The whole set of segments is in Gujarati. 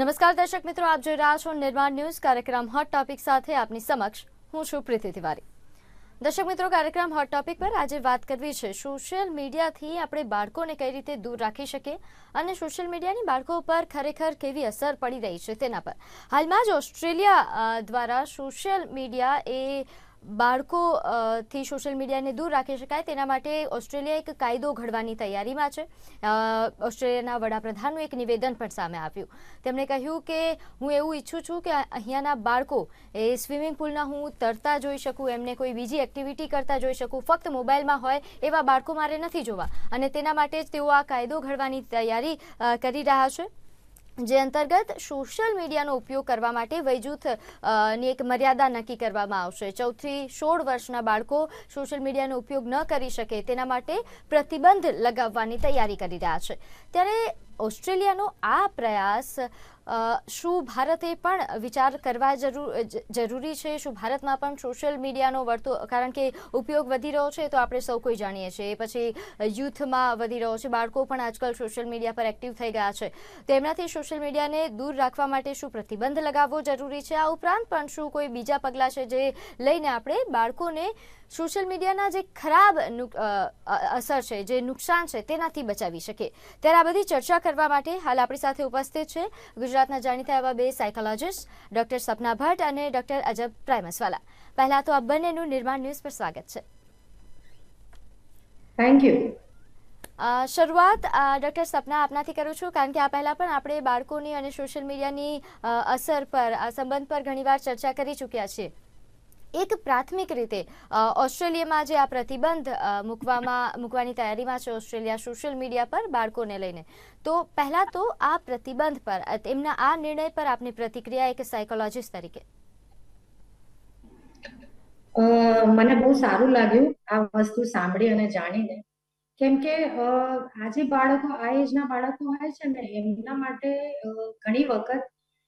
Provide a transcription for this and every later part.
નમસ્કાર દર્શક મિત્રો, આપ જોઈ રહ્યા છો નિર્માણ ન્યૂઝ, કાર્યક્રમ હોટ ટોપિક સાથે આપની સમક્ષ. હું છું પ્રીતિ તિવારી. દર્શક મિત્રો, કાર્યક્રમ હોટ ટોપિક પર આજે વાત કરવી છે. સોશિયલ મીડિયાથી આપણે બાળકોને કઈ રીતે દૂર રાખી શકીએ અને સોશિયલ મીડિયાની બાળકો પર ખરેખર કેવી અસર પડી રહી છે તેના પર. હાલમાં જ ઓસ્ટ્રેલિયા દ્વારા સોશિયલ મીડિયા એ બાળકો અ, થી સોશિયલ મીડિયાને દૂર રાખી શકાય. તેના માટે ઓસ્ટ્રેલિયા એક કાયદો ઘડવાની તૈયારીમાં છે. ઓસ્ટ્રેલિયાના વડાપ્રધાનનું એક નિવેદન પણ સામે આવ્યું. તેમણે કહ્યું કે હું એવું ઈચ્છું છું કે અહીંયાના બાળકો એ સ્વિમિંગ પુલના હું તરતા જોઈ શકું એમને કોઈ બીજી એક્ટિવિટી કરતા જોઈ શકું. ફક્ત મોબાઈલમાં હોય એવા બાળકો મારે નથી જોવા. અને તેના માટે જ તેઓ આ કાયદો ઘડવાની તૈયારી કરી રહ્યા છે. જે અંતર્ગત સોશિયલ મીડિયાનો ઉપયોગ કરવા માટે વયજૂથની એક મર્યાદા નક્કી કરવામાં આવશે. ચૌદથી સોળ વર્ષના બાળકો સોશિયલ મીડિયાનો ઉપયોગ ન કરી શકે તેના માટે પ્રતિબંધ લગાવવાની તૈયારી કરી રહ્યા છે. ત્યારે ઓસ્ટ્રેલિયાનો આ પ્રયાસ શું ભારતે પણ વિચાર કરવા જરૂર જરૂરી છે? શું ભારતમાં પણ સોશિયલ મીડિયાનો વર્તો, કારણ કે ઉપયોગ વધી રહ્યો છે તો આપણે સૌ કોઈ જાણીએ છીએ. પછી યુથમાં વધી રહ્યો છે, બાળકો પણ આજકાલ સોશિયલ મીડિયા પર એક્ટિવ થઈ ગયા છે. તેમનાથી સોશિયલ મીડિયાને દૂર રાખવા માટે શું પ્રતિબંધ લગાવવો જરૂરી છે? આ ઉપરાંત પણ શું કોઈ બીજા પગલાં છે જે લઈને આપણે બાળકોને સોશિયલ મીડિયાના જે ખરાબ અસર છે, જે નુકસાન છે તેનાથી બચાવી શકીએ? ત્યારે આ બધી ચર્ચા કરવા માટે હાલ આપણી સાથે ઉપસ્થિત છે ગુજરાતના જાણીતા એવા બે સાયકોલોજીસ્ટ ડોક્ટર સપના ભટ્ટ અને ડોક્ટર અજબ પ્રાઇમસવાલા પહેલા તો આ બંનેનું નિર્માણ ન્યૂઝ પર સ્વાગત છે. થેન્ક યુ શરૂઆત ડૉક્ટર સપના આપનાથી કરું છું કારણ કે આ પહેલા પણ આપણે બાળકોની અને સોશિયલ મીડિયાની અસર પર આ સંબંધ પર ઘણીવાર ચર્ચા કરી ચૂક્યા છીએ. એક પ્રાથમિક રીતે ઓસ્ટ્રેલિયામાં જે આ પ્રતિબંધ મૂકવામાં, મૂકવાની તૈયારીમાં છે ઓસ્ટ્રેલિયા સોશિયલ મીડિયા પર બાળકોને લઈને. તો પહેલા તો આ પ્રતિબંધ પર એમના આ નિર્ણય પર આપની પ્રતિક્રિયા એક સાયકોલોજીસ્ટ તરીકે. મને બહુ સારું લાગ્યું આ વસ્તુ સાંભળી અને જાણીને. કેમ કે આજે બાળકો, આ એજના બાળકો હોય છે ને, એમના માટે ઘણી વખત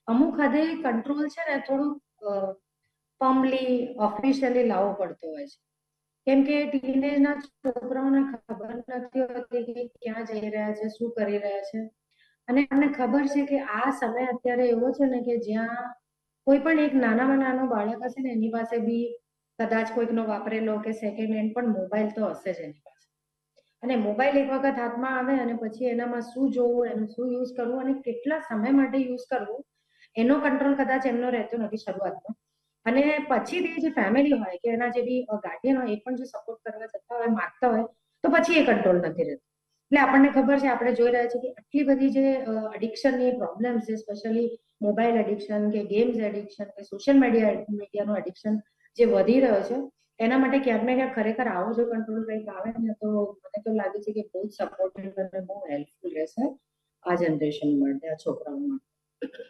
અમુક હદે કંટ્રોલ છે ને, થોડુંક ફર્મલી ઓફિશિયલી લાવવો પડતો હોય છે. કેમ કે ટીનેજના છોકરાઓને ખબર નથી હોતી કે ક્યાં જઈ રહ્યા છે, શું કરી રહ્યા છે. અને અમને ખબર છે કે આ સમય અત્યારે એવો છે ને કે જ્યાં કોઈ પણ એક નાનામાં નાનો બાળક હશે ને, એની પાસે બી કદાચ કોઈકનો વાપરેલો કે સેકન્ડ હેન્ડ પણ મોબાઈલ તો હશે જ એની પાસે. અને મોબાઈલ એક વખત હાથમાં આવે અને પછી એનામાં શું જોવું, એનું શું યુઝ કરવું અને કેટલા સમય માટે યુઝ કરવું, એનો કંટ્રોલ કદાચ એમનો રહેતો નથી શરૂઆતમાં. અને પછીથી જે ફેમિલી હોય કે એના જે બી ગાર્ડિયન હોય એ પણ જો સપોર્ટ કરવા જતા હોય, માગતા હોય, તો પછી એ કંટ્રોલ નથી રહેતો. એટલે આપણને ખબર છે, આપણે જોઈ રહ્યા છીએ કે આટલી બધી જે અડિક્શનની પ્રોબ્લેમ્સ છે સ્પેશિયલી મોબાઈલ એડિક્શન કે ગેમ્સ એડિક્શન કે સોશિયલ મીડિયા મીડિયાનું એડિક્શન જે વધી રહ્યો છે, એના માટે ક્યાંક ને ક્યાંક ખરેખર આવો જો કંટ્રોલ કંઈક આવે ને તો મને તો લાગે છે કે બહુ જ સપોર્ટિવ અને બહુ હેલ્પફુલ રહેશે આ જનરેશન માટે, આ છોકરાઓ માટે.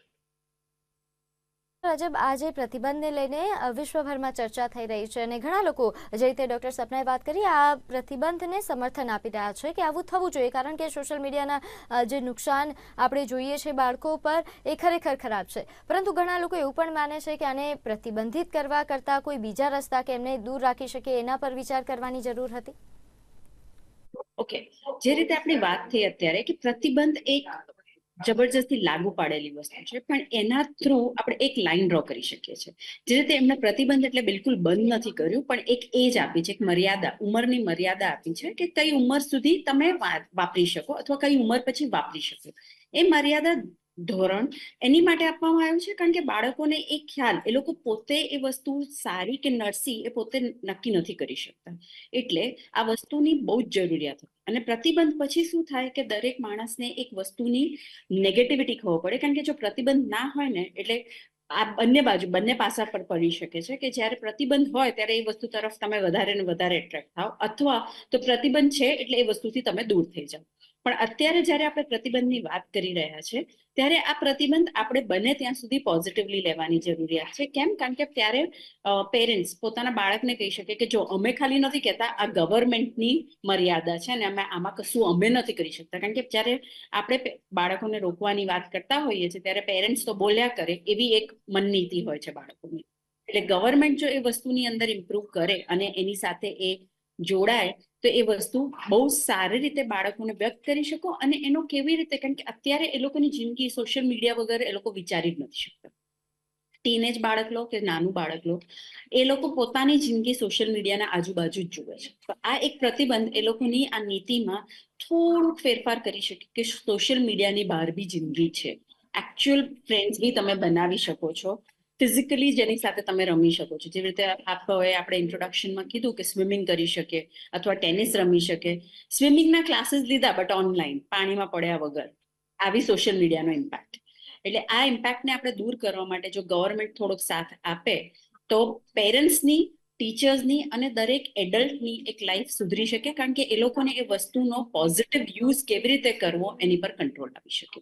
રજબ આજે પ્રતિબંધને લઈને વિશ્વભરમાં ચર્ચા થઈ રહી છે અને ઘણા લોકો જે રીતે ડોક્ટર સપનાએ વાત કરી, આ પ્રતિબંધને સમર્થન આપી રહ્યા છે કે આવું થવું જોઈએ. કારણ કે સોશિયલ મીડિયાના જે નુકસાન આપણે જોઈએ છે બાળકો પર એ ખરેખર ખરાબ છે. પરંતુ ઘણા લોકો એવું પણ માને છે કે આને પ્રતિબંધિત કરવા કરતાં કોઈ બીજા રસ્તા કે એમને દૂર રાખી શકે એના પર વિચાર કરવાની જરૂર હતી? ઓકે. જે રીતે આપણી વાત થઈ અત્યારે કે પ્રતિબંધ એક જબરજસ્તી લાગુ પાડેલી વસ્તુ છે. પણ એના થ્રુ આપણે એક લાઈન ડ્રો કરી શકીએ છીએ. જે રીતે એમને પ્રતિબંધ એટલે બિલકુલ બંધ નથી કર્યું, પણ એક એજ આપી છે, એક મર્યાદા, ઉંમરની મર્યાદા આપી છે કે કઈ ઉંમર સુધી તમે વાપરી શકો અથવા કઈ ઉંમર પછી વાપરી શકો. એ મર્યાદા ધોરણ એની માટે આપવામાં આવ્યું છે, કારણ કે બાળકોને એ ખ્યાલ, એ લોકો પોતે એ વસ્તુ સારી કે નરસી એ પોતે નક્કી નથી કરી શકતા. એટલે આ વસ્તુની બહુ જ જરૂરિયાત અને પ્રતિબંધ પછી શું થાય કે દરેક માણસને એક વસ્તુની નેગેટિવિટી ખબર પડે, કારણ કે જો પ્રતિબંધ ના હોય ને, એટલે આ બંને બાજુ, બંને પાસા પર પડી શકે છે કે જ્યારે પ્રતિબંધ હોય ત્યારે એ વસ્તુ તરફ તમે વધારે ને વધારે એટ્રેક્ટ થાવ, અથવા તો પ્રતિબંધ છે એટલે એ વસ્તુથી તમે દૂર થઈ જાઓ પણ અત્યારે જ્યારે આપણે પ્રતિબંધની વાત કરી રહ્યા છે, ત્યારે આ પ્રતિબંધ આપણે બને ત્યાં સુધી પોઝિટિવલી લેવાની જરૂરિયાત છે. કેમ? કારણ કે ત્યારે પેરેન્ટ્સ પોતાના બાળકને કહી શકે કે જો અમે ખાલી નથી કહેતા, આ ગવર્મેન્ટની મર્યાદા છે અને અમે આમાં કશું અમે નથી કરી શકતા. કારણ કે જ્યારે આપણે બાળકોને રોકવાની વાત કરતા હોઈએ છીએ, ત્યારે પેરેન્ટ્સ તો બોલ્યા કરે એવી એક મનનીતિ હોય છે બાળકોની. એટલે ગવર્મેન્ટ જો એ વસ્તુની અંદર ઇમ્પ્રુવ કરે અને એની સાથે એ જોડાય તો એ વસ્તુ બહુ સારી રીતે બાળકોને વ્યક્ત કરી શકો અને એનો કેવી રીતે, કારણ કે અત્યારે એ લોકોની જિંદગી સોશિયલ મીડિયા વગર એ લોકો વિચારી જ નથી શકતા. ટીનેજ બાળક લો કે નાનું બાળક લો, એ લોકો પોતાની જિંદગી સોશિયલ મીડિયાના આજુબાજુ જ જુએ છે. તો આ એક પ્રતિબંધ એ લોકોની આ નીતિમાં થોડુંક ફેરફાર કરી શકે કે સોશિયલ મીડિયાની બહાર બી જિંદગી છે. એકચ્યુઅલ ફ્રેન્ડ્સ બી તમે બનાવી શકો છો. ફિઝિકલી જેની સાથે તમે રમી શકો છો. જેવી રીતે આપણે આપણે ઇન્ટ્રોડક્શનમાં કીધું કે સ્વિમિંગ કરી શકે અથવા ટેનિસ રમી શકે. સ્વિમિંગના ક્લાસીસ લીધા બટ ઓનલાઈન પાણીમાં પડ્યા વગર. આવી સોશિયલ મીડિયાનો ઇમ્પેક્ટ એટલે આ ઇમ્પેક્ટને આપણે દૂર કરવા માટે જો ગવર્મેન્ટ થોડોક સાથ આપે, તો પેરેન્ટ્સની ટીચર્સની અને દરેક એડલ્ટની એક લાઈફ સુધરી શકે. કારણ કે એ લોકોને એ વસ્તુનો પોઝિટિવ યુઝ કેવી રીતે કરવો એની પર કંટ્રોલ આવી શકે.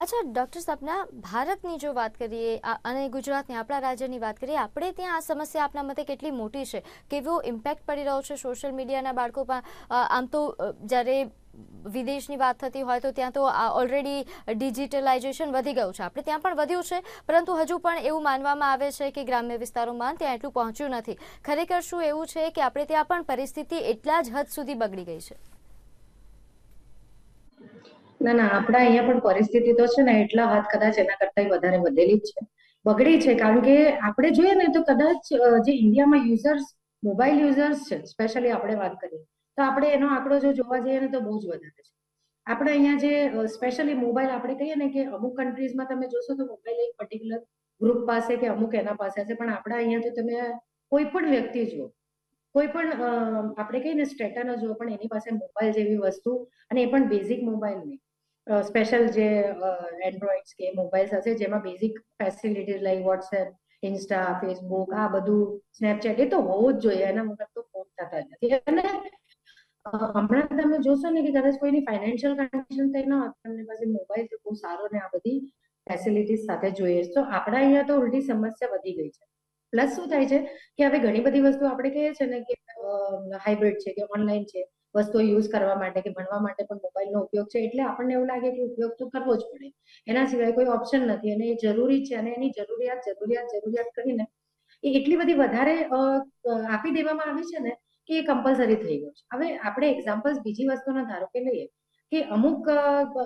અચ્છા, ડોક્ટર સપના ભારતની જો વાત કરીએ અને ગુજરાતની, આપણા રાજ્યની વાત કરીએ, આપણે ત્યાં આ સમસ્યા આપના મતે કેટલી મોટી છે? કેવો ઇમ્પેક્ટ પડી રહ્યો છે સોશિયલ મીડિયાના બાળકો પર આમ તો જ્યારે વિદેશની વાત થતી હોય તો ત્યાં તો ઓલરેડી ડિજિટલાઇઝેશન વધી ગયું છે. આપણે ત્યાં પણ વધ્યું છે, પરંતુ હજુ પણ એવું માનવામાં આવે છે કે ગ્રામ્ય વિસ્તારોમાં ત્યાં એટલું પહોંચ્યું નથી. ખરેખર શું એવું છે કે આપણે ત્યાં પણ પરિસ્થિતિ એટલા જ હદ સુધી બગડી ગઈ છે? ના ના, આપણા અહીંયા પણ પરિસ્થિતિ તો છે ને, એટલા હાથ કદાચ એના કરતા વધારે વધેલી જ છે. બગડી છે, કારણ કે આપણે જોઈએ ને, તો કદાચ જે ઇન્ડિયામાં યુઝર્સ, મોબાઈલ યુઝર્સ છે, સ્પેશિયલી આપણે વાત કરીએ, તો આપણે એનો આંકડો જો જોવા જઈએ ને, તો બહુ જ વધારે છે. આપણે અહીંયા જે સ્પેશિયલી મોબાઈલ આપણે કહીએ ને કે અમુક કન્ટ્રીઝમાં તમે જોશો તો મોબાઈલ એક પર્ટિક્યુલર ગ્રુપ પાસે કે અમુક એના પાસે છે, પણ આપણા અહીંયા તો તમે કોઈ પણ વ્યક્તિ જુઓ, કોઈ પણ આપણે કહીએ ને સ્ટેટનો જુઓ, પણ એની પાસે મોબાઈલ જેવી વસ્તુ, અને એ પણ બેઝિક મોબાઈલ નહીં. સ્પેશિયલ જે એન્ડ્રોઈડ્સ કે મોબાઈલ્સ હશે, જેમાં basic facilities like WhatsApp Insta Facebook આ બધું સ્નેપચેટ એ તો હોવું જ જોઈએ. એના વગર તો ફોન થતા નથી. અને હમણાં તમે જોશો ને કે કદાચ કોઈની ફાઇનાન્શિયલ કન્ડિશન થઈ ન હોય તમને પાસે મોબાઈલ બહુ સારો ને આ બધી ફેસિલિટીઝ સાથે જોઈએ તો આપણા અહીંયા તો ઉલટી સમસ્યા વધી ગઈ છે. પ્લસ શું થાય છે કે હવે ઘણી બધી વસ્તુ આપણે કહીએ છીએ ને કે હાઇબ્રિડ છે કે ઓનલાઈન છે. વસ્તુઓ યુઝ કરવા માટે કે ભણવા માટે પણ મોબાઈલનો ઉપયોગ છે. એટલે આપણને એવું લાગે કે ઉપયોગ તો કરવો જ પડે. એના સિવાય કોઈ ઓપ્શન નથી. અને એ જરૂરી છે અને એની જરૂરિયાત જરૂરિયાત જરૂરિયાત કરીને એ એટલી બધી વધારે આપી દેવામાં આવી છે ને કે એ કમ્પલસરી થઈ ગયું છે. હવે આપણે એક્ઝામ્પલ્સ બીજી વસ્તુના ધારો કે લઈએ કે અમુક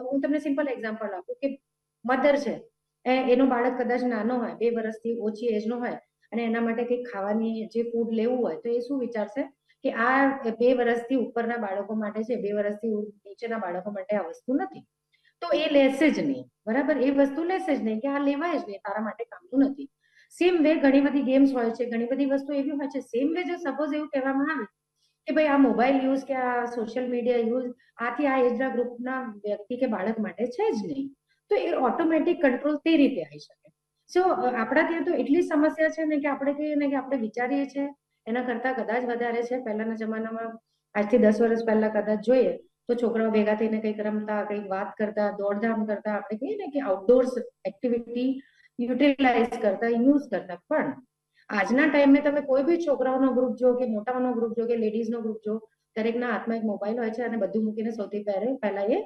હું તમને સિમ્પલ એક્ઝામ્પલ આપું કે મધર છે. એનો બાળક કદાચ નાનો હોય, બે વર્ષથી ઓછી એજનો હોય અને એના માટે કંઈક ખાવાની જે ફૂડ લેવું હોય તો એ શું વિચારશે? કે આ બે વર્ષથી ઉપરના બાળકો માટે છે, બે વર્ષથી નીચેના બાળકો માટે આ વસ્તુ નથી. તો એ લેશે જ નહીં. બરાબર? એ વસ્તુ લેશે જ નહીં કે આ લેવાય જ નહીં, તારા માટે કામનું નથી. સેમ વે ઘણી બધી ગેમ્સ હોય છે, ઘણી બધી વસ્તુ એવી હોય છે સેમ વે જો સપોઝ એવું કહેવામાં આવે કે ભાઈ આ મોબાઈલ યુઝ કે આ સોશિયલ મીડિયા યુઝ આથી આ એજના ગ્રુપના વ્યક્તિ કે બાળક માટે છે જ નહીં. તો એ ઓટોમેટિક કંટ્રોલ તે રીતે આવી શકે. સો આપણા ત્યાં તો એટલી સમસ્યા છે ને કે આપણે કહીએ ને કે આપણે વિચારીએ છીએ એના કરતા કદાચ વધારે છે. પહેલાના જમાનામાં આજથી દસ વર્ષ પહેલા કદાચ જોઈએ તો છોકરાઓ ભેગા થઈને કંઈક રમતા, કંઈક વાત કરતા, દોડધામ કરતા, આપણે કહીએ ને કે આઉટડોર્સ એક્ટિવિટી યુટિલાઇઝ કરતા યુઝ કરતા. પણ આજના ટાઈમે તમે કોઈ બી છોકરાઓનો ગ્રુપ જો કે મોટાઓનો ગ્રુપ જો કે લેડીઝનો ગ્રુપ જો દરેકના હાથમાં એક મોબાઈલ હોય છે અને બધું મૂકીને સૌથી પહેલે પહેલા એ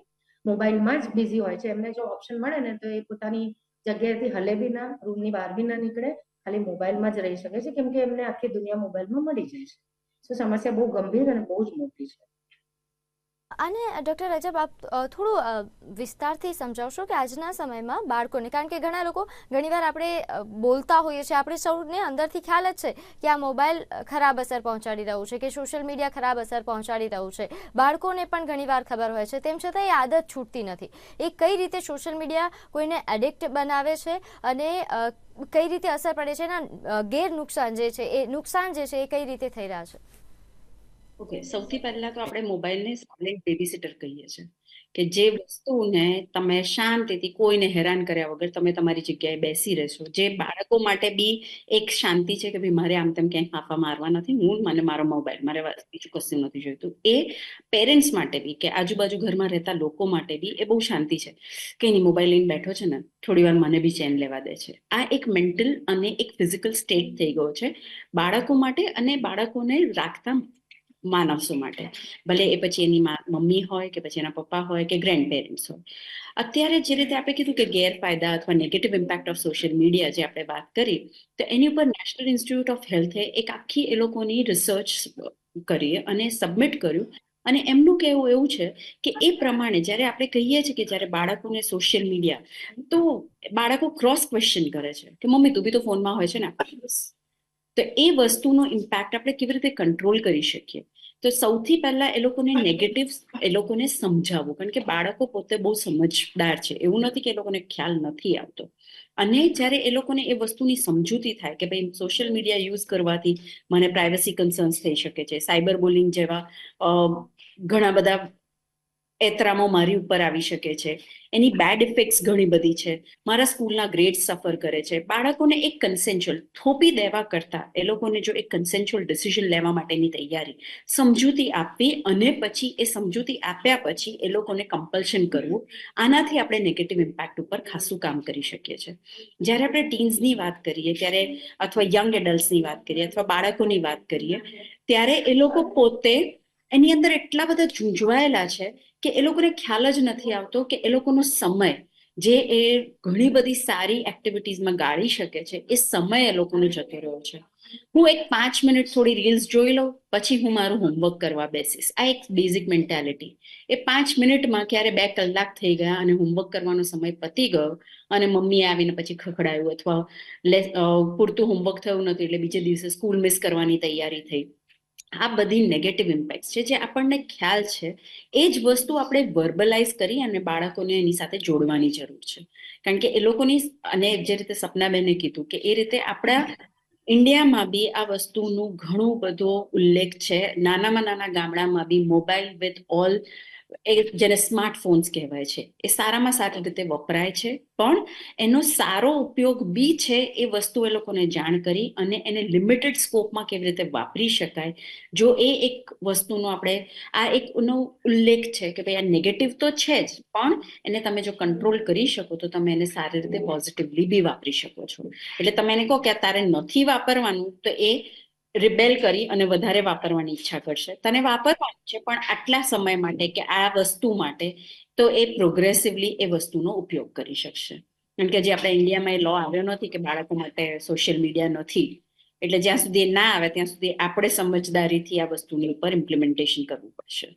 મોબાઈલમાં જ બિઝી હોય છે. એમને જો ઓપ્શન મળે ને તો એ પોતાની જગ્યાએથી હલે બી ના રૂમની બહાર બી ના નીકળે ખાલી મોબાઈલમાં જ રહી શકે છે, કેમ કે એમને આખી દુનિયા મોબાઈલમાં મળી જાય છે. તો સમસ્યા બહુ ગંભીર અને બહુ જ મોટી છે. અને ડૉક્ટર રજબ, આપ થોડું વિસ્તારથી સમજાવશો કે આજના સમયમાં બાળકોને, કારણ કે ઘણા લોકો ઘણીવાર આપણે બોલતા હોઈએ છીએ, આપણે સૌને અંદરથી ખ્યાલ જ છે કે આ મોબાઈલ ખરાબ અસર પહોંચાડી રહ્યું છે કે સોશિયલ મીડિયા ખરાબ અસર પહોંચાડી રહ્યું છે. બાળકોને પણ ઘણીવાર ખબર હોય છે, તેમ છતાં એ આદત છૂટતી નથી. એ કઈ રીતે સોશિયલ મીડિયા કોઈને એડિક્ટ બનાવે છે અને કઈ રીતે અસર પડે છે એના ગેરનુકસાન ગેર નુકસાન જે છે, એ નુકસાન જે છે એ કઈ રીતે થઈ રહ્યા છે? ઓકે, સૌથી પહેલા તો આપણે મોબાઈલને સાયલેન્ટ બેબીસિટર કહીએ છીએ કે જે વસ્તુને તમે શાંતિથી કોઈને હેરાન કર્યા વગર તમે તમારી જગ્યાએ બેસી રહેશો. જે બાળકો માટે બી એક શાંતિ છે કે ભાઈ મારે આમ તેમ ક્યાંય ફાંફા મારવા નથી, હું મને મારો મોબાઈલ, મારે બીજું કશું નથી જોઈતું. એ પેરેન્ટ્સ માટે બી કે આજુબાજુ ઘરમાં રહેતા લોકો માટે બી એ બહુ શાંતિ છે. કે એની મોબાઈલ લઈને બેઠો છે ને, થોડી વાર મને બી ચેન લેવા દે છે. આ એક મેન્ટલ અને એક ફિઝિકલ સ્ટેટ થઈ ગયો છે બાળકો માટે અને બાળકોને રાખતા માનવસો માટે. ભલે એ પછી એની મમ્મી હોય કે પછી એના પપ્પા હોય કે ગ્રેન્ડ પેરેન્ટ્સ હોય. અત્યારે જે રીતે આપણે કીધું કે ગેરફાયદા અથવા negative impact of social media જે આપણે વાત કરી, તો એની ઉપર નેશનલ ઇન્સ્ટિટ્યૂટ ઓફ હેલ્થે એક આખી એ લોકોની રિસર્ચ કરીએ અને સબમિટ કર્યું. અને એમનું કહેવું એવું છે કે એ પ્રમાણે જ્યારે આપણે કહીએ છીએ કે જ્યારે બાળકોને સોશિયલ મીડિયા તો બાળકો ક્રોસ ક્વેશ્ચન કરે છે કે, મમ્મી, તું બી તો ફોનમાં હોય છે ને. દિવસ તો એ વસ્તુનો ઇમ્પેક્ટ આપણે કેવી રીતે કંટ્રોલ કરી શકીએ? તો સૌથી પહેલા એ લોકોને નેગેટિવ એ લોકોને સમજાવવું. કારણ કે બાળકો પોતે બહુ સમજદાર છે. એવું નથી કે એ લોકોને ખ્યાલ નથી આવતો. અને જ્યારે એ લોકોને એ વસ્તુની સમજૂતી થાય કે ભાઈ સોશિયલ મીડિયા યુઝ કરવાથી મને પ્રાઇવસી કન્સર્ન્સ થઈ શકે છે સાયબર બુલિંગ જેવા ઘણા બધા એતરામો મારી ઉપર આવી શકે છે. એની બેડ ઇફેક્ટ્સ ઘણી બધી છે. મારા સ્કૂલના ગ્રેડ સફર કરે છે. બાળકોને એક કન્સેન્ચ્યુઅલ થોપી દેવા કરતા એ લોકોને જો એક કન્સેન્ચ્યુઅલ ડિસિઝન લેવા માટેની તૈયારી સમજૂતી આપવી અને પછી એ સમજૂતી આપ્યા પછી એ લોકોને કમ્પલ્શન કરવું, આનાથી આપણે નેગેટિવ ઇમ્પેક્ટ ઉપર ખાસું કામ કરી શકીએ છીએ. જ્યારે આપણે ટીન્સની વાત કરીએ, ત્યારે અથવા યંગ એડલ્ટ્સની વાત કરીએ અથવા બાળકોની વાત કરીએ, ત્યારે એ લોકો પોતે એની અંદર એટલા બધા ઝૂંઝવાયેલા છે કે એ લોકોને ખ્યાલ જ નથી આવતો કે એ લોકોનો સમય, જે એ ઘણી બધી સારી એક્ટિવિટીઝમાં ગાળી શકે છે, એ સમય એ લોકોનો જતો રહ્યો છે. હું એક પાંચ મિનિટ થોડી રીલ્સ જોઈ લઉં, પછી હું મારું હોમવર્ક કરવા બેસીશ. આ એક બેઝિક મેન્ટાલિટી એ પાંચ મિનિટમાં ક્યારે બે કલાક થઈ ગયા અને હોમવર્ક કરવાનો સમય પતી ગયો અને મમ્મી આવીને પછી ખખડાયું અથવા પૂરતું હોમવર્ક થયું નથી એટલે બીજે દિવસે સ્કૂલ મિસ કરવાની તૈયારી થઈ. આ બધી નેગેટિવ ઇમ્પેક્ટ છે જે આપણને ખ્યાલ છે, એ જ વસ્તુ આપણે વર્બલાઇઝ કરી અને બાળકોને એની સાથે જોડવાની જરૂર છે. કારણ કે એ લોકોની અને જે રીતે સપનાબેને કીધું કે એ રીતે આપણા ઇન્ડિયામાં બી આ વસ્તુનું ઘણું બધો ઉલ્લેખ છે. નાનામાં નાના ગામડામાં બી મોબાઈલ વિથ ઓલ એ જેને સ્માર્ટફોન્સ કહેવાય છે એ સારામાં સારી રીતે વપરાય છે. પણ એનો સારો ઉપયોગ બી છે એ વસ્તુ એ લોકોને જાણ કરી અને એને લિમિટેડ સ્કોપમાં કેવી રીતે વાપરી શકાય. જો એ એક વસ્તુનો આપણે આ એક નો ઉલ્લેખ છે કે ભાઈ આ નેગેટિવ તો છે જ પણ એને તમે જો કંટ્રોલ કરી શકો તો તમે એને સારી રીતે પોઝિટિવલી બી વાપરી શકો છો. એટલે તમે એને કહો કે આ તારે નથી વાપરવાનું તો એ રિબેલ કરી અને વધારે વાપરવાની ઈચ્છા કરશે. તને વાપરવાનું છે, પણ આટલા સમય માટે કે આ વસ્તુ માટે, તો એ પ્રોગ્રેસિવલી એ વસ્તુનો ઉપયોગ કરી શકશે. કારણ કે જે આપણે ઇન્ડિયામાં એ લો આવ્યો નથી કે બાળકો માટે સોશિયલ મીડિયા નથી, એટલે જ્યાં સુધી ના આવે, ત્યાં સુધી આપણે સમજદારીથી આ વસ્તુની ઉપર ઇમ્પ્લિમેન્ટેશન કરવું પડશે.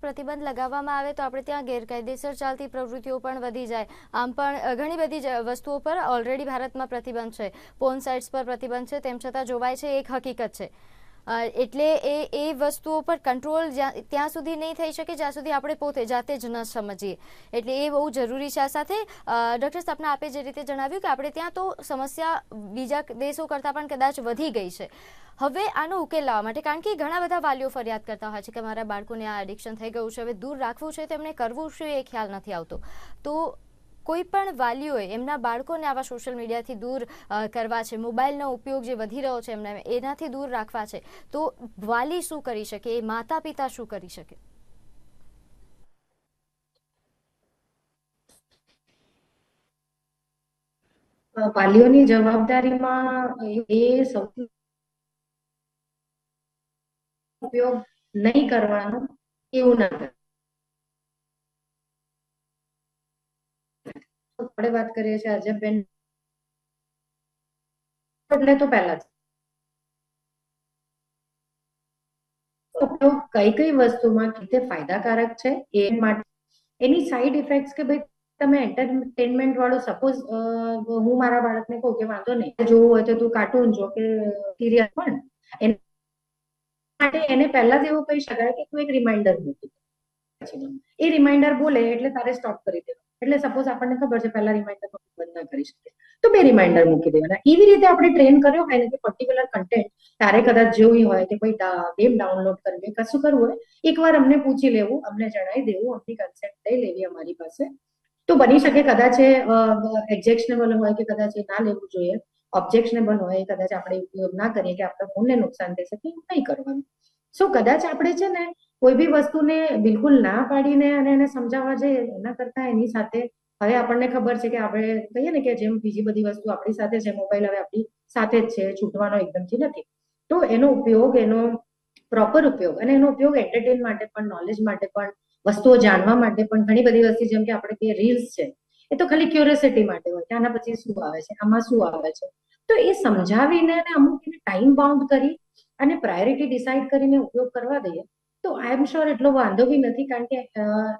પ્રતિબંધ લગાવવામાં આવે તો આપણે ત્યાં ગેરકાયદેસર ચાલતી પ્રવૃત્તિઓ પણ વધી જાય. આમ પણ ઘણી બધી વસ્તુઓ પર ઓલરેડી ભારતમાં પ્રતિબંધ છે. પોર્ન સાઇટ્સ પર પ્રતિબંધ છે, તેમ છતાં જોવાય છે, એક હકીકત છે. એટલે એ એ વસ્તુઓ પર કંટ્રોલ ત્યાં સુધી નહીં થઈ શકે, જ્યાં સુધી આપણે પોતે જાતે જ ન સમજીએ. એટલે એ બહુ જરૂરી છે આ સાથે. ડૉક્ટર સ્થાપના આપે જે રીતે જણાવ્યું કે આપણે ત્યાં તો સમસ્યા બીજા દેશો કરતાં પણ કદાચ વધી ગઈ છે. હવે આનો ઉકેલ લાવવા માટે, કારણ કે ઘણા બધા વાલીઓ ફરિયાદ કરતા હોય છે કે મારા બાળકોને આ એડિક્શન થઈ ગયું છે, હવે દૂર રાખવું છે, તેમણે કરવું શું એ ખ્યાલ નથી આવતો. તો કોઈ પણ વાલીઓએ એમના બાળકોને આવા સોશિયલ મીડિયાથી દૂર કરવા છે, મોબાઈલનો ઉપયોગ જે વધી રહ્યો છે એમને એનાથી દૂર રાખવા છે, તો વાલી શું કરી શકે? એ માતા પિતા શું કરી શકે? વાલીઓની જવાબદારીમાં એ સૌથી ઉપયોગ નહીં કરવાનો, એવું ના આપણે વાત કરીએ છીએ આજે બેન એટલે તો પહેલા કઈ કઈ વસ્તુમાં કીતે ફાયદાકારક છે એ માટે. એની સાઈડ ઇફેક્ટ્સ કે ભાઈ તમે એન્ટરટેનમેન્ટ વાળું સપોઝ હું મારા બાળકને કહું કે વાંધો નહીં જોવું હોય તો તું કાર્ટૂન જો કે સિરિયલ પણ માટે એને પહેલા જ એવું કહી શકાય કે તું એક રિમાઇન્ડર મૂકી એ રિમાઇન્ડર બોલે એટલે તારે સ્ટોપ કરી દેવાનું. એટલે સપોઝ આપણને ખબર છે, પહેલા રિમાઇન્ડર બંધ ના કરી શકીએ. તો બે રિમાઇન્ડર મૂકી દેવાના. એવી રીતે આપણે ટ્રેન કર્યો હોય ને કે પર્ટિક્યુલર કન્ટેન્ટ તારે કદાચ જોવી હોય કે કોઈ ગેમ ડાઉનલોડ કરવી કશું કરવું હોય, એકવાર અમને પૂછી લેવું, અમને જણાવી દેવું, અમની કન્સેપ્ટ લઈ લેવી અમારી પાસે. તો બની શકે કદાચ એ એક્ઝેક્શનેબલ હોય કે કદાચ એ ના લેવું જોઈએ. ઓબ્જેક્શનેબલ હોય, કદાચ આપણે ઉપયોગ ના કરીએ કે આપણા ફોનને નુકસાન થઈ શકે એવું નહીં કરવાનું. સો કદાચ આપણે છે ને કોઈ બી વસ્તુને બિલકુલ ના પાડીને અને એને સમજાવવા જઈએ એના કરતા એની સાથે હવે આપણને ખબર છે કે આપણે કહીએ ને કે જેમ બીજી બધી વસ્તુ આપણી સાથે છે, મોબાઈલ હવે આપણી સાથે જ છે, છૂટવાનો એકદમથી નથી. તો એનો ઉપયોગ, એનો પ્રોપર ઉપયોગ અને એનો ઉપયોગ એન્ટરટેન માટે પણ નોલેજ માટે પણ, વસ્તુઓ જાણવા માટે પણ ઘણી બધી વસ્તુ જેમ કે આપણે કહીએ રીલ્સ છે, એ તો ખાલી ક્યુરિયોસિટી માટે હોય કે આના પછી શું આવે છે, આમાં શું આવે છે. તો એ સમજાવીને અમુક ટાઈમ બાઉન્ડ કરી અને પ્રાયોરિટી ડિસાઇડ કરીને ઉપયોગ કરવા દઈએ તો આઈ એમ શ્યોર એટલો વાંધો બી નથી, કારણ કે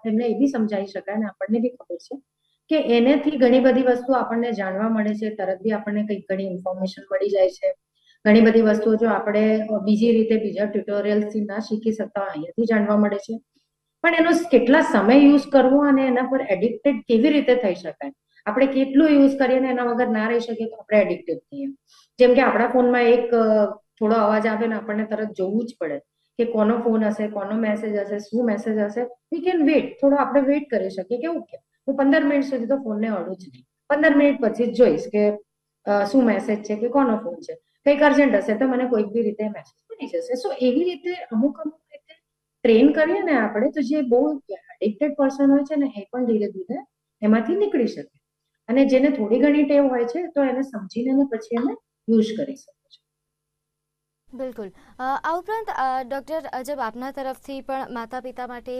એમને એ બી સમજાવી શકાય અને આપણને બી ખબર છે કે એનેથી ઘણી બધી વસ્તુ આપણને જાણવા મળે છે, તરત બી આપણને કંઈક ઘણી ઇન્ફોર્મેશન મળી જાય છે. ઘણી બધી વસ્તુઓ જો આપણે બીજી રીતે બીજા ટ્યુટોરિયલ્સથી ના શીખી શકતા અહીંયાથી જાણવા મળે છે. પણ એનો કેટલા સમય યુઝ કરવો અને એના પર એડિક્ટેડ કેવી રીતે થઈ શકાય? આપણે કેટલું યુઝ કરીએ ને એના વગર ના રહી શકીએ તો આપણે એડિક્ટેડ થઈએ. જેમ કે આપણા ફોનમાં એક થોડો અવાજ આવે ને આપણને તરત જોવું જ પડે. કે કોનો ફોન હશે, કોનો મેસેજ હશે, શું મેસેજ હશે વી કેન વેટ થોડો આપણે વેટ કરી શકીએ કે ઓકે હું પંદર મિનિટ સુધી તો ફોનને અડું જ નહીં. પંદર મિનિટ પછી જ જોઈશ કે શું મેસેજ છે કે કોનો ફોન છે. કંઈક અર્જન્ટ હશે તો મને કોઈક બી રીતે મેસેજ મળી જશે. સો એવી રીતે અમુક અમુક રીતે ટ્રેન કરીએ ને આપણે, તો જે બહુ એડિક્ટેડ પર્સન હોય છે ને, એ પણ ધીરે ધીરે એમાંથી નીકળી શકે. અને જેને થોડી ઘણી ટેવ હોય છે, તો એને સમજીને પછી એને યુઝ કરી શકે. બિલકુલ. આ ઉપરાંત ડૉક્ટર અજબ આપના તરફથી પણ માતા પિતા માટે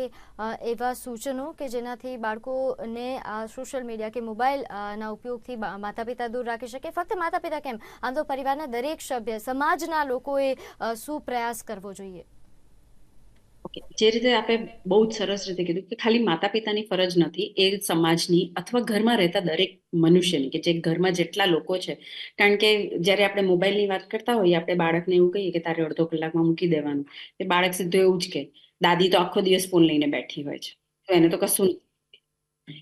એવા સૂચનો કે જેનાથી બાળકોને સોશિયલ મીડિયા કે મોબાઈલના ઉપયોગથી માતા પિતા દૂર રાખી શકે? ફક્ત માતા પિતા કેમ? આમ તો પરિવારના દરેક સભ્ય, સમાજના લોકોએ શું પ્રયાસ કરવો જોઈએ. ઓકે. જે રીતે આપણે બહુ જ સરસ રીતે કીધું કે ખાલી માતા પિતાની ફરજ નથી, એ સમાજની અથવા ઘરમાં રહેતા દરેક મનુષ્યની કે જે ઘરમાં જેટલા લોકો છે. કારણ કે જ્યારે આપણે મોબાઈલની વાત કરતા હોઈએ, આપણે બાળકને એવું કહીએ કે તારે અડધો કલાકમાં મૂકી દેવાનું. એ બાળક સીધું એવું જ કે દાદી તો આખો દિવસ ફોન લઈને બેઠી હોય છે. તો એને તો કશું.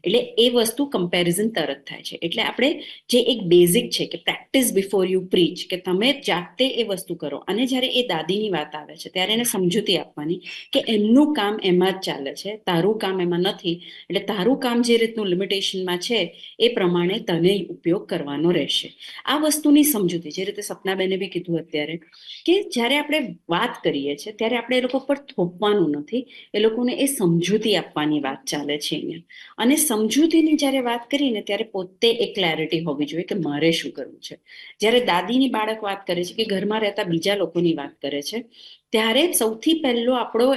એટલે એ વસ્તુ કમ્પેરિઝન તરત થાય છે. એટલે આપણે જે એક બેઝિક છે કે પ્રેક્ટિસ બિફોર યુ પ્રીચ કે તમે જાતે એ વસ્તુ કરો. અને જ્યારે એ દાદીની વાત આવે છે, ત્યારે એને સમજૂતી આપવાની કે એમનું કામ એમાં જ ચાલે છે, તારું કામ એમાં નથી. એટલે તારું કામ જે રીતનું લિમિટેશનમાં છે, એ પ્રમાણે તને ઉપયોગ કરવાનો રહેશે. આ વસ્તુની સમજૂતી, જે રીતે સપનાબેને બી કીધું અત્યારે, કે જ્યારે આપણે વાત કરીએ છીએ, ત્યારે આપણે એ લોકો પર થોપવાનું નથી. એ લોકોને એ સમજૂતી આપવાની વાત ચાલે છે અહીંયા. અને સમજૂતીની જ્યારે વાત કરીને ત્યારે પોતે એક ક્લેરિટી હોવી જોઈએ કે મારે શું કરવું છે. જ્યારે દાદીની બાળક વાત કરે છે કે ઘરમાં રહેતા બીજા લોકોની વાત કરે છે, ત્યારે સૌથી પહેલો આપણો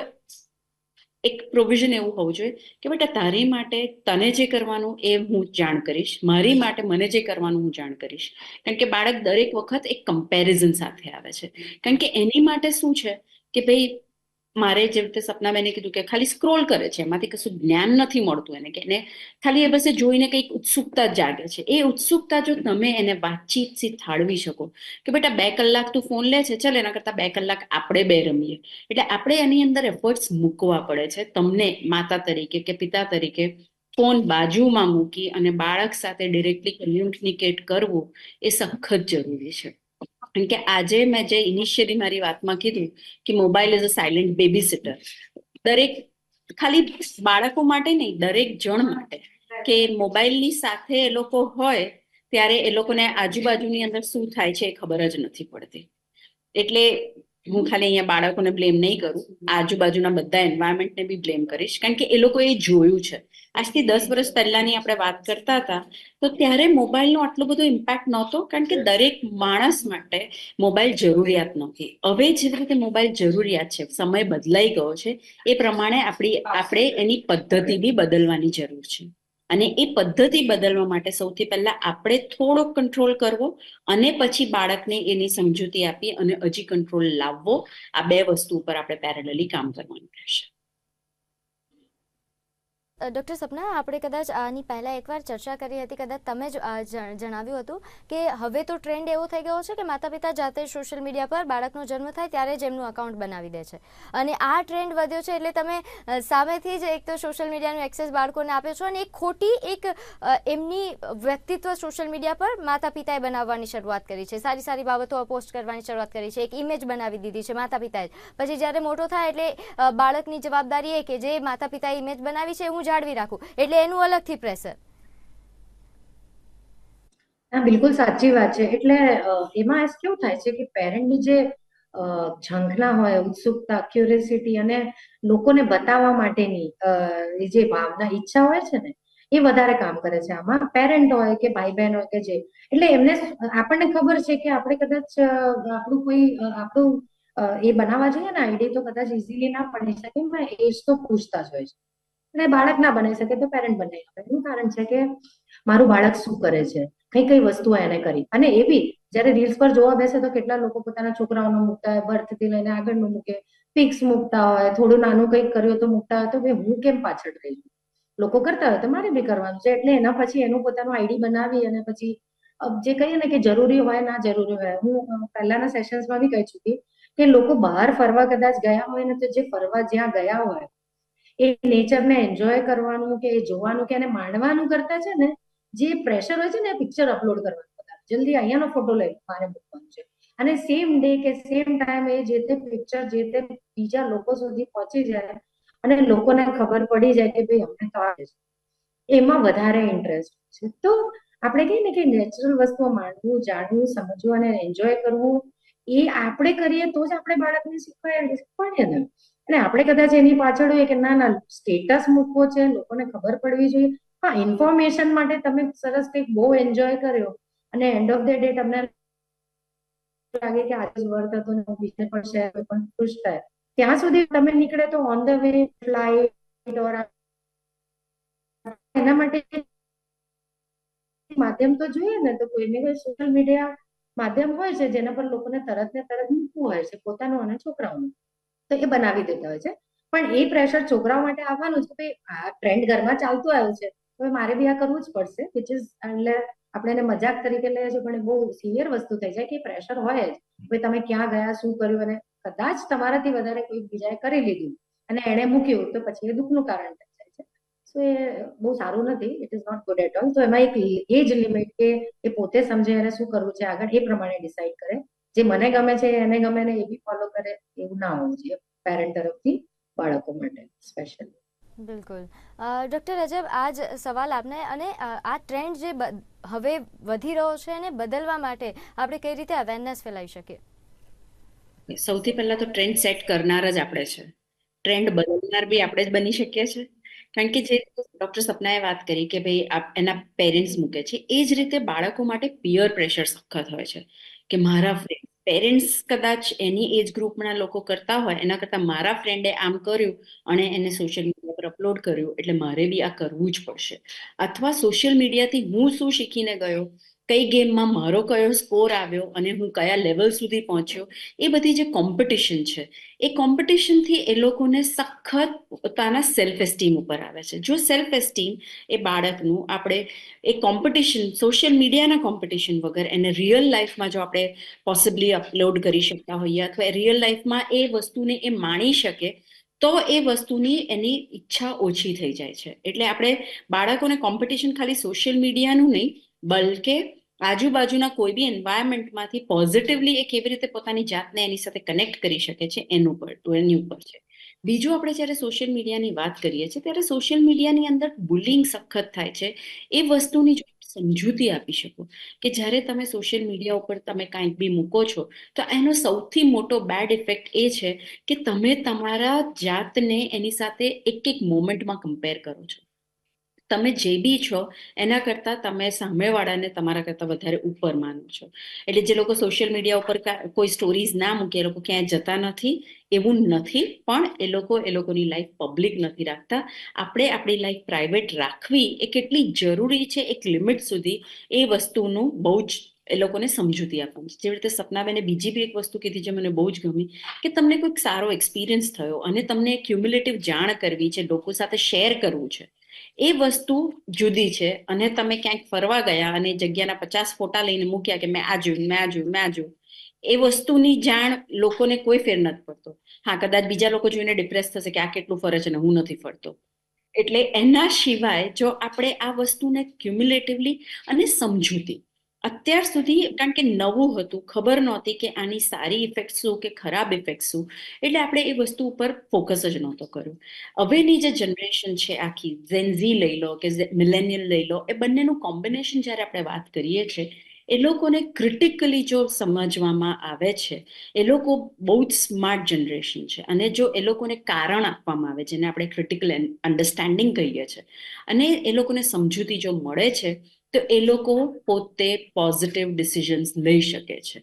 એક પ્રોવિઝન એવું હોવું જોઈએ કે બેટા તારી માટે તને જે કરવાનું એ હું જાણ કરીશ, મારી માટે મને જે કરવાનું હું જાણ કરીશ. કારણ કે બાળક દરેક વખત એક કમ્પેરિઝન સાથે આવે છે. કારણ કે એની માટે શું છે કે ભાઈ મારે જેવી રીતે સપના બેને કીધું કે ખાલી સ્ક્રોલ કરે છે, એમાંથી કશું જ્ઞાન નથી મળતું એને, કે એને ખાલી એ બસ જોઈને કંઈક ઉત્સુકતા જાગે છે. એ ઉત્સુકતા જો તમે એને વાતચીતથી થાળવી શકો કે બેટા બે કલાક તું ફોન લે છે, ચાલ એના કરતાં બે કલાક આપણે બે રમીએ. એટલે આપણે એની અંદર એફર્ટ્સ મૂકવા પડે છે. તમને માતા તરીકે કે પિતા તરીકે ફોન બાજુમાં મૂકી અને બાળક સાથે ડિરેક્ટલી કમ્યુનિકેટ કરવું એ સખત જરૂરી છે. કારણ કે આજે મેં જે ઇનિશિયલી મારી વાતમાં કીધું કે mobile is a silent babysitter દરેક, ખાલી બાળકો માટે નહીં, દરેક જણ માટે. કે મોબાઈલની સાથે એ લોકો હોય, ત્યારે એ લોકોને આજુબાજુની અંદર શું થાય છે એ ખબર જ નથી પડતી. એટલે હું ખાલી અહીંયા બાળકોને બ્લેમ નહીં કરું. આજુબાજુના બધા એન્વાયરમેન્ટને બી બ્લેમ કરીશ. કારણ કે એ લોકો એ જોયું છે. આજથી દસ વર્ષ પહેલાની આપણે વાત કરતા હતા તો ત્યારે મોબાઈલનો આટલો બધો ઇમ્પેક્ટ નહોતો કારણ કે દરેક માણસ માટે મોબાઈલ જરૂરિયાત નથી. હવે જેવી રીતે મોબાઈલ જરૂરિયાત છે સમય બદલાઈ ગયો છે એ પ્રમાણે આપણી આપણે એની પદ્ધતિ બી બદલવાની જરૂર છે. અને એ પદ્ધતિ બદલવા માટે સૌથી પહેલા આપણે થોડો કંટ્રોલ કરવો અને પછી બાળકને એની સમજૂતી આપી અને હજી કંટ્રોલ લાવવો. આ બે વસ્તુ ઉપર આપણે પેરેલલી કામ કરવાનું રહેશે. ડૉક્ટર સપના, આપણે કદાચ આની પહેલાં એકવાર ચર્ચા કરી હતી, કદાચ તમે જ જણાવ્યું હતું કે હવે તો ટ્રેન્ડ એવો થઈ ગયો છે કે માતા પિતા જાતે સોશિયલ મીડિયા પર બાળકનો જન્મ થાય ત્યારે જ એમનું અકાઉન્ટ બનાવી દે છે. અને આ ટ્રેન્ડ વધ્યો છે એટલે તમે સામેથી જ એક તો સોશિયલ મીડિયાનો એક્સેસ બાળકોને આપ્યો છો અને એક ખોટી એક એમની વ્યક્તિત્વ સોશિયલ મીડિયા પર માતા પિતાએ બનાવવાની શરૂઆત કરી છે. સારી સારી બાબતો પોસ્ટ કરવાની શરૂઆત કરી છે. એક ઇમેજ બનાવી દીધી છે માતા પિતાએ પછી જ્યારે મોટો થાય એટલે બાળકની જવાબદારી એ કે જે માતા પિતાએ ઇમેજ બનાવી છે, હું જાળવી રાખું એટલે એનું અલગથી પ્રેશર હા બિલકુલ સાચી વાત છે. એટલે એમાં કેવું થાય છે કે પેરેન્ટની જે ઝંખના હોય, ઉત્સુકતા ક્યુરિયોસિટી અને લોકોને બતાવવા માટેની જે ભાવના, ઈચ્છા હોય છે ને, એ વધારે કામ કરે છે. આમાં પેરેન્ટ હોય કે ભાઈ બહેન હોય કે જે, એટલે એમને આપણને ખબર છે કે આપણે કદાચ આપણું કોઈ આપણું એ બનાવવા જઈએ ને આઈડી તો કદાચ ઇઝીલી ના પડી શકે એજ તો પૂછતા જ હોય છે. અને બાળક ના બની શકે તો પેરેન્ટ બનાવી આપે એનું કારણ છે કે મારું બાળક શું કરે છે? કઈ કઈ વસ્તુઓ એને કરી. અને એ બી જ્યારે રીલ્સ પર જોવા બેસે તો કેટલા લોકો પોતાના છોકરાઓનું મૂકતા હોય બર્થથી લઈને આગળનું મૂકે પિક્સ મૂકતા હોય, થોડું નાનું કંઈક કર્યું તો મૂકતા હોય તો ભાઈ હું કેમ પાછળ રહી છું લોકો કરતા હોય તો મારે બી કરવાનું છે. એટલે એના પછી એનું પોતાનું આઈડી બનાવી અને પછી જે કહીએ ને કે જરૂરી હોય, ના જરૂરી હોય. હું પહેલાના સેશન્સમાં બી કહી ચૂકી કે લોકો બહાર ફરવા કદાચ ગયા હોય ને તો જે ફરવા જ્યાં ગયા હોય એ નેચરને એન્જોય કરવાનું કે જોવાનું કે એને માણવાનું કરતા છે ને, જે પ્રેશર હોય છે ને પિક્ચર અપલોડ કરવાનું વધારે. જલ્દી અહીંયાનો ફોટો લઈ મારે મૂકવાનું છે. અને સેમ ડે કે સેમ ટાઈમ એ જે તે પિક્ચર જે તે બીજા લોકો સુધી પહોંચી જાય અને લોકોને ખબર પડી જાય કે ભાઈ અમને તો આવે છે. એમાં વધારે ઇન્ટરેસ્ટ છે. તો આપણે કહીએ ને કે નેચરલ વસ્તુઓ માણવું, જાણવું, સમજવું અને એન્જોય કરવું એ આપણે કરીએ તો જ આપણે બાળકને શીખવાડીએ ને. અને આપણે કદાચ એની પાછળ હોઈએ કે ના ના સ્ટેટસ મૂકવો છે, લોકોને ખબર પડવી જોઈએ. હા ઇન્ફોર્મેશન માટે તમે સરસ કંઈક બહુ એન્જોય કર્યો. અને એન્ડ ઓફ ધ ડે તમને લાગે કે આજે જ હતો ને બીજે પણ શેર પણ ખુશ થાય. ત્યાં સુધી તમે નીકળે તો on the way flight or એના માટે માધ્યમ તો જોઈએ ને, તો કોઈને કોઈ સોશિયલ મીડિયા માધ્યમ હોય છે, જેના પર લોકોને તરત ને તરત મૂકવું હોય છે, પોતાનું અને છોકરાઓનું. તો એ બનાવી દેતા હોય છે. પણ એ પ્રેશર છોકરાઓ માટે આવવાનું છે ભાઈ, આ ટ્રેન્ડ ઘરમાં ચાલતું આવ્યું છે. હવે મારે બી આ કરવું જ પડશે વિચ ઇઝ એટલે આપણે એને મજાક તરીકે લઈએ છીએ, પણ એ બહુ સિવિયર વસ્તુ થઈ જાય કે પ્રેશર હોય જ. ભાઈ, તમે ક્યાં ગયા, શું કર્યું? અને કદાચ તમારાથી વધારે કોઈ બીજાએ કરી લીધું અને એણે મૂક્યું, તો પછી એ દુઃખનું કારણ થઈ જાય છે. સો એ બહુ સારું નથી. It is not good at all તો એમાં એક એજ લિમિટ કે એ પોતે સમજે એને શું કરવું છે, આગળ એ પ્રમાણે ડિસાઈડ કરે. જે મને ગમે છે એને ગમે ને એ બી ફોલો કરે એવું ના હોવું જોઈએ પેરેન્ટ તરફથી બાળકો માટે સ્પેશિયલી બિલકુલ. ડૉક્ટર અજબ આજ સવાલ આપને અને આ ટ્રેન્ડ જે હવે વધી રહ્યો છે એને બદલવા માટે આપણે કઈ રીતે અવેરનેસ ફેલાવી શકીએ? સૌથી પહેલા તો ટ્રેન્ડ સેટ કરનાર જ આપણે છે. ટ્રેન્ડ બદલનાર બી આપણે જ બની શકીએ છીએ કારણ કે જે ડોક્ટર સપનાએ વાત કરી કે ભાઈ એના પેરેન્ટ્સ મૂકે છે એ જ રીતે બાળકો માટે પિયર પ્રેશર સખત હોય છે. કે મારા ફ્રેન્ડ પેરેન્ટ્સ કદાચ એની એજ ગ્રુપના લોકો કરતા હોય, એના કરતાં મારા ફ્રેન્ડે આમ કર્યું અને એને સોશિયલ મીડિયા પર અપલોડ કર્યું, એટલે મારે બી આ કરવું જ પડશે. અથવા સોશિયલ મીડિયાથી હું શું શીખીને ગયો? કઈ ગેમમાં મારો કયો સ્કોર આવ્યો અને હું કયા લેવલ સુધી પહોંચ્યો, એ બધી જે કોમ્પિટિશન છે, એ કોમ્પિટિશનથી એ લોકોને સખત પોતાના સેલ્ફ એસ્ટીમ ઉપર આવે છે. જો સેલ્ફ એસ્ટીમ એ બાળકનું આપણે એ કોમ્પિટિશન સોશિયલ મીડિયાના કોમ્પિટિશન વગર એને રિયલ લાઈફમાં જો આપણે પોસિબલી અપલોડ કરી શકતા હોઈએ અથવા રિયલ લાઈફમાં એ વસ્તુને એ માણી શકે, તો એ વસ્તુની એની ઈચ્છા ઓછી થઈ જાય છે. એટલે આપણે બાળકોને કોમ્પિટિશન ખાલી સોશિયલ મીડિયાનું નહીં, બલકે આજુબાજુના કોઈ બી એન્વાયરમેન્ટમાંથી પોઝિટિવલી એ કેવી રીતે પોતાની જાતને એની સાથે કનેક્ટ કરી શકે છે એનું પર એની ઉપર છે. બીજું આપણે જ્યારે સોશિયલ મીડિયાની વાત કરીએ છીએ, ત્યારે સોશિયલ મીડિયાની અંદર બુલિંગ સખત થાય છે. એ વસ્તુની જો સમજૂતી આપી શકો કે જ્યારે તમે સોશિયલ મીડિયા ઉપર તમે કાંઈક બી મૂકો છો, તો એનો સૌથી મોટો બેડ ઇફેક્ટ એ છે કે તમે તમારા જાતને એની સાથે એક એક મોમેન્ટમાં કમ્પેર કરો છો. તમે જે બી છો, એના કરતાં તમે સામેવાળાને તમારા કરતાં વધારે ઉપર માનો છો. એટલે જે લોકો સોશિયલ મીડિયા ઉપર કોઈ સ્ટોરીઝ ના મૂકે, એ લોકો ક્યાંય જતા નથી, એવું નથી, પણ એ લોકો, એ લોકોની લાઈફ પબ્લિક નથી રાખતા. આપણે આપણી લાઈફ પ્રાઇવેટ રાખવી એ કેટલી જરૂરી છે, એક લિમિટ સુધી એ વસ્તુનું બહુ જ એ લોકોને સમજૂતી આપવાની. જેવી રીતે સપનાબેને બીજી બી એક વસ્તુ કીધી જે મને બહુ જ ગમી, કે તમને કોઈક સારો એક્સપિરિયન્સ થયો અને તમને ક્યુમ્યુલેટિવ જાણ કરવી છે, લોકો સાથે શેર કરવું છે એ વસ્તુ જુદી છે. અને તમે ક્યાંક ફરવા ગયા અને જગ્યાના પચાસ ફોટા લઈને મૂક્યા કે મેં આ જોયું, મેં આ જોયું, મેં આ જોયું. એ વસ્તુની જાણ લોકોને કોઈ ફેર નથી પડતો. હા, કદાચ બીજા લોકો જોઈને ડિપ્રેસ થશે કે આ કેટલું ફરે છે ને હું નથી ફરતો. એટલે એના સિવાય જો આપણે આ વસ્તુને ક્યુમ્યુલેટિવલી અને સમજૂતી અત્યાર સુધી કારણ કે નવું હતું, ખબર નહોતી કે આની સારી ઇફેક્ટ શું કે ખરાબ ઇફેક્ટ શું, એટલે આપણે એ વસ્તુ ઉપર ફોકસ જ નહોતો કર્યો. હવેની જે જનરેશન છે આખી ઝેન્ઝી લઈ લો કે મિલેનિયલ લઈ લો, એ બંનેનું કોમ્બિનેશન જ્યારે આપણે વાત કરીએ છીએ, એ લોકોને ક્રિટિકલી જો સમજવામાં આવે છે, એ લોકો બહુ જ સ્માર્ટ જનરેશન છે. અને જો એ લોકોને કારણ આપવામાં આવે, જેને આપણે ક્રિટિકલ અન્ડરસ્ટેન્ડિંગ કહીએ છીએ, અને એ લોકોને સમજૂતી જો મળે છે તો એ લોકો પોતે પોઝિટિવ ડિસિઝન્સ લઈ શકે છે.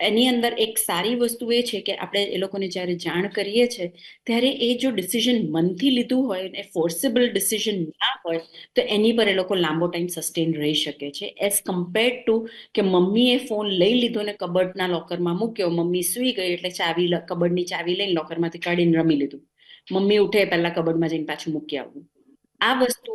એની અંદર એક સારી વસ્તુ એ છે કે આપણે એ લોકોને જ્યારે જાણ કરીએ છીએ ત્યારે એ જો ડિસિઝન મનથી લીધું હોય અને ફોર્સેબલ ડિસિઝન ના હોય, તો એની પર એ લોકો લાંબો ટાઈમ સસ્ટેન રહી શકે છે. એઝ કમ્પેર્ડ ટુ કે મમ્મીએ ફોન લઈ લીધો ને કબડના લોકરમાં મૂક્યો, મમ્મી સૂઈ ગઈ એટલે ચાવી કબડની ચાવી લઈને લોકરમાંથી કાઢીને રમી લીધું. મમ્મી ઉઠે પહેલા કબડમાં જઈને પાછું મૂકી આવવું. આ વસ્તુ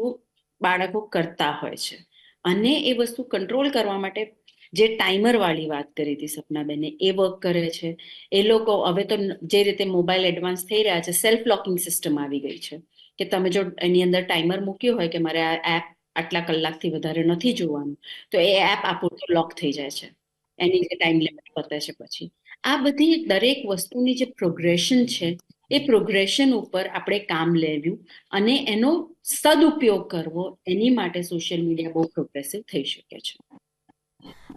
બાળકો કરતા હોય છે. અને એ વસ્તુ કંટ્રોલ કરવા માટે જે ટાઈમર વાળી વાત કરી હતી સપનાબેને, એ વર્ક કરે છે. એ લોકો હવે તો જે રીતે મોબાઈલ એડવાન્સ થઈ રહ્યા છે સેલ્ફ લોકિંગ સિસ્ટમ આવી ગઈ છે. કે તમે જો એની અંદર ટાઈમર મૂક્યો હોય કે મારે આ એપ આટલા કલાકથી વધારે નથી જોવાનું, તો એ એપ આપોતો લોક થઈ જાય છે. એની જે ટાઈમ લિમિટ પતે છે પછી. આ બધી દરેક વસ્તુની જે પ્રોગ્રેશન છે એ પ્રોગ્રેશન ઉપર આપણે કામ લેવું અને એનો સદુપયોગ કરવો એની માટે સોશિયલ મીડિયા બહુ પ્રોગ્રેસિવ થઈ શકે છે.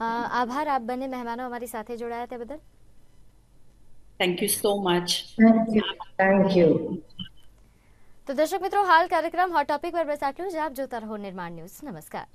આભાર. આપ બંને મહેમાનો અમારી સાથે જોડાયા તે બદલ. Thank you so much thank you thank you તો દર્શક મિત્રો હાલ કાર્યક્રમ હોટ ટોપિક પર બસ આટલું જ આપ જોતા રહો નિર્માણ ન્યૂઝ. નમસ્કાર.